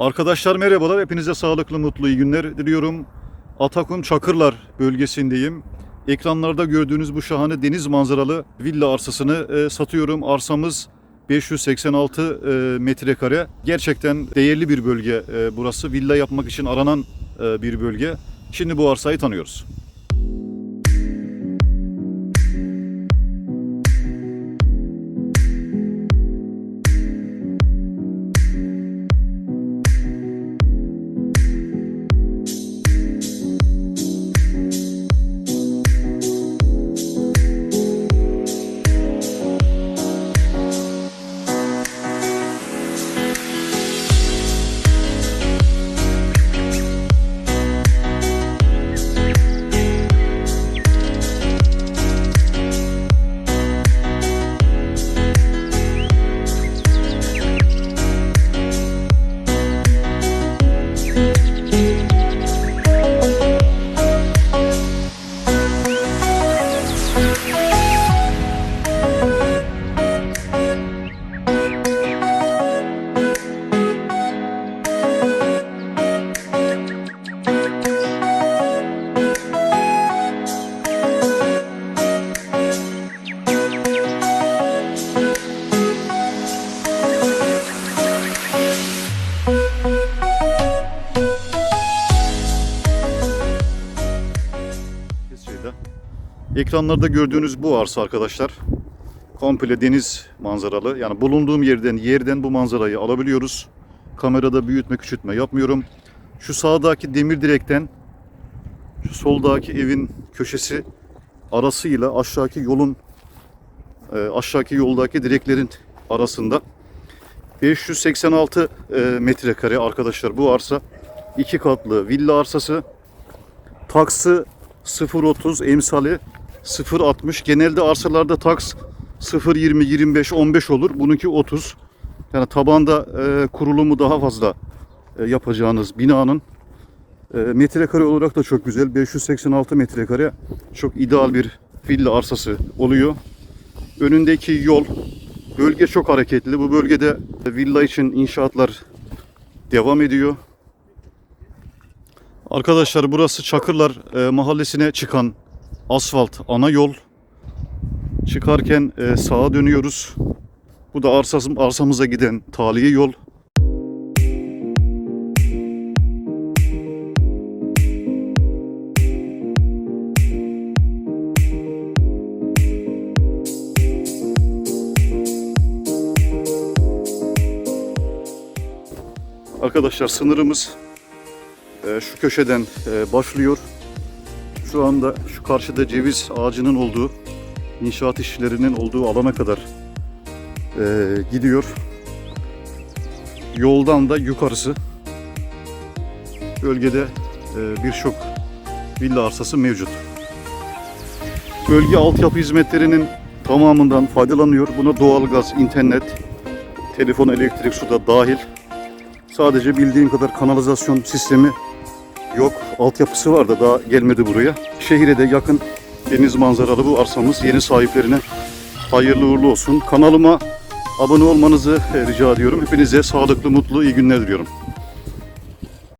Arkadaşlar merhabalar. Hepinize sağlıklı, mutlu, iyi günler diliyorum. Atakum Çakırlar bölgesindeyim. Ekranlarda gördüğünüz bu şahane deniz manzaralı villa arsasını e, satıyorum. Arsamız 586 e, metrekare. Gerçekten değerli bir bölge e, burası. Villa yapmak için aranan e, bir bölge. Şimdi bu arsayı tanıyoruz. Ekranlarda gördüğünüz bu arsa arkadaşlar. Komple deniz manzaralı. Yani bulunduğum yerden yerden bu manzarayı alabiliyoruz. Kamerada büyütme küçültme yapmıyorum. Şu sağdaki demir direkten şu soldaki evin köşesi arasıyla aşağıki yolun e, aşağıki yoldaki direklerin arasında 586 e, metrekare arkadaşlar bu arsa iki katlı villa arsası taksı 0.30 emsali 0.60 genelde arsalarda taks 0.20 25 15 olur. Bununki 30 yani tabanda e, kurulumu daha fazla e, yapacağınız binanın e, metrekare olarak da çok güzel. 586 metrekare çok ideal bir villa arsası oluyor. Önündeki yol bölge çok hareketli. Bu bölgede villa için inşaatlar devam ediyor. Arkadaşlar burası Çakırlar e, mahallesine çıkan asfalt ana yol. Çıkarken e, sağa dönüyoruz. Bu da arsasım, arsamıza giden taliye yol. Arkadaşlar sınırımız e, şu köşeden e, başlıyor. Şu anda şu karşıda ceviz ağacının olduğu, inşaat işçilerinin olduğu alana kadar e, gidiyor. Yoldan da yukarısı bölgede e, birçok villa arsası mevcut. Bölge altyapı hizmetlerinin tamamından faydalanıyor. Buna doğalgaz, internet, telefon, elektrik, su da dahil. Sadece bildiğim kadar kanalizasyon sistemi yok. Altyapısı var da daha gelmedi buraya. Şehire de yakın deniz manzaralı bu arsamız yeni sahiplerine hayırlı uğurlu olsun. Kanalıma abone olmanızı rica ediyorum. Hepinize sağlıklı, mutlu, iyi günler diliyorum.